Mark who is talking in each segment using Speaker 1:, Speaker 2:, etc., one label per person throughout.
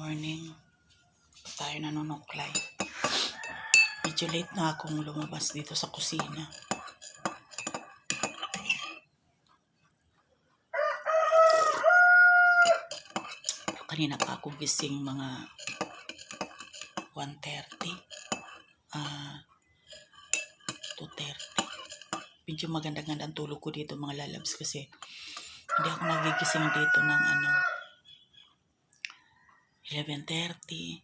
Speaker 1: morning. Tayo nanunuklay. Medyo late na akong lumabas dito sa kusina. Kanina pa ako gising mga 1.30. Ah, 2.30. Medyo maganda-ganda ang tulog ko dito mga lalabs kasi hindi ako nagigising dito ng ano 11.30.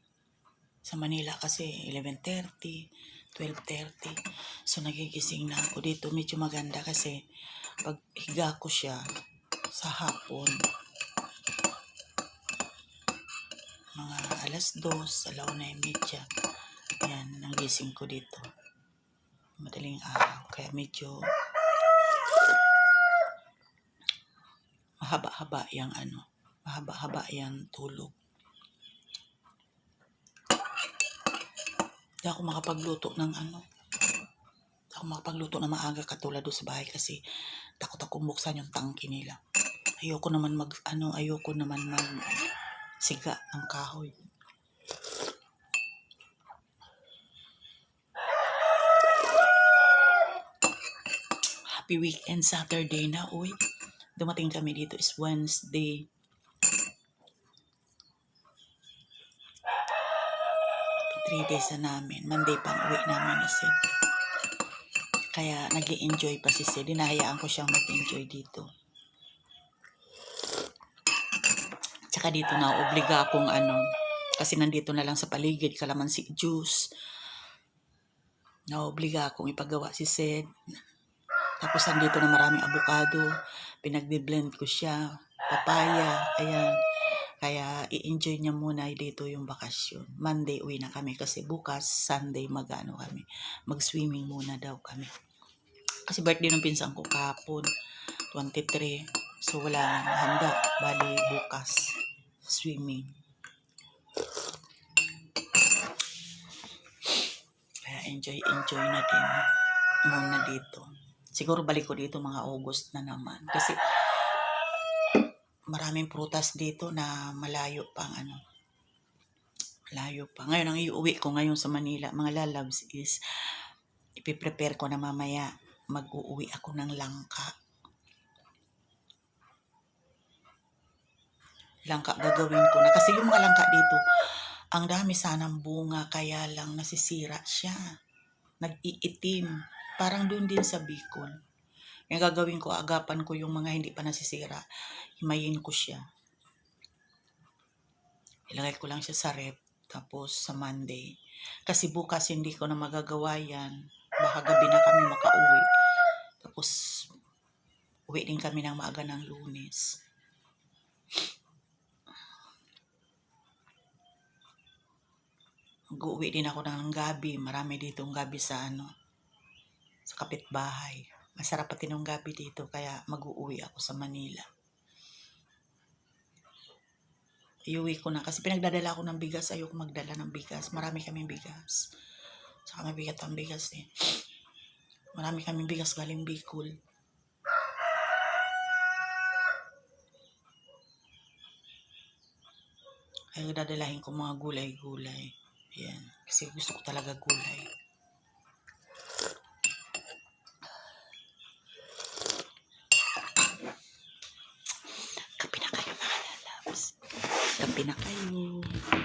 Speaker 1: Sa Manila kasi 11.30, 12.30. So nagigising na ako dito. Medyo maganda kasi pag higa ko siya sa hapon, mga alas 2, alaw na yung media. Yan, nagising ko dito. Madaling araw. Kaya medyo mahaba-haba yung ano, mahaba-haba yung tulog. Ako makapagluto ng ano. Hindi ako makapagluto na maaga katulad doon sa bahay kasi takot ako buksan yung tangki nila. Ayoko naman mag, ano, ayoko naman mag siga ng kahoy. Happy weekend, Saturday na, uy. Dumating kami dito is Wednesday. Three days na namin. Monday pang uwi namin na Sid. Kaya nag enjoy pa si Sid. Dinahayaan ko siyang mag-enjoy dito. Tsaka dito na obliga akong ano, kasi nandito na lang sa paligid, kalamansi juice. Naobliga akong ipagawa si Sid. Tapos nandito na maraming avocado. Pinagbe-blend ko siya. Papaya. Ayan. Kaya i-enjoy niya muna dito yung bakasyon. Monday uwi na kami kasi bukas Sunday magano kami. Mag-swimming muna daw kami. Kasi birthday ng pinsan ko kahapon. 23. So wala nang handa. Bali bukas. Swimming. Kaya enjoy, enjoy na din muna dito. Siguro balik ko dito mga August na naman. Kasi maraming prutas dito na malayo pang ano. Malayo pa. Ngayon, ang iuwi ko ngayon sa Manila, mga lalabs, is ipiprepare ko na mamaya mag-uuwi ako ng langka. Langka gagawin ko na. Kasi yung mga langka dito, ang dami sanang bunga, kaya lang nasisira siya. Nag-iitim. Parang doon din sa Bicol. Yung gagawin ko, agapan ko yung mga hindi pa nasisira. Himayin ko siya. Ilagay ko lang siya sa rep. Tapos sa Monday. Kasi bukas hindi ko na magagawa yan. Baka gabi na kami makauwi. Tapos uwi din kami ng maaga ng lunes. Mag-uwi din ako ng gabi. Marami ditong gabi sa ano, sa kapitbahay. Masarap pati ng gabi dito kaya mag-uuwi ako sa Manila. Iuwi ko na kasi pinagdadala ako ng bigas. Ayoko magdala ng bigas. Marami kaming bigas. Saka mabigat ang bigas eh. Marami kaming bigas galing Bicol. Kaya dadalahin ko mga gulay-gulay. Yan. Kasi gusto ko talaga gulay. Kapi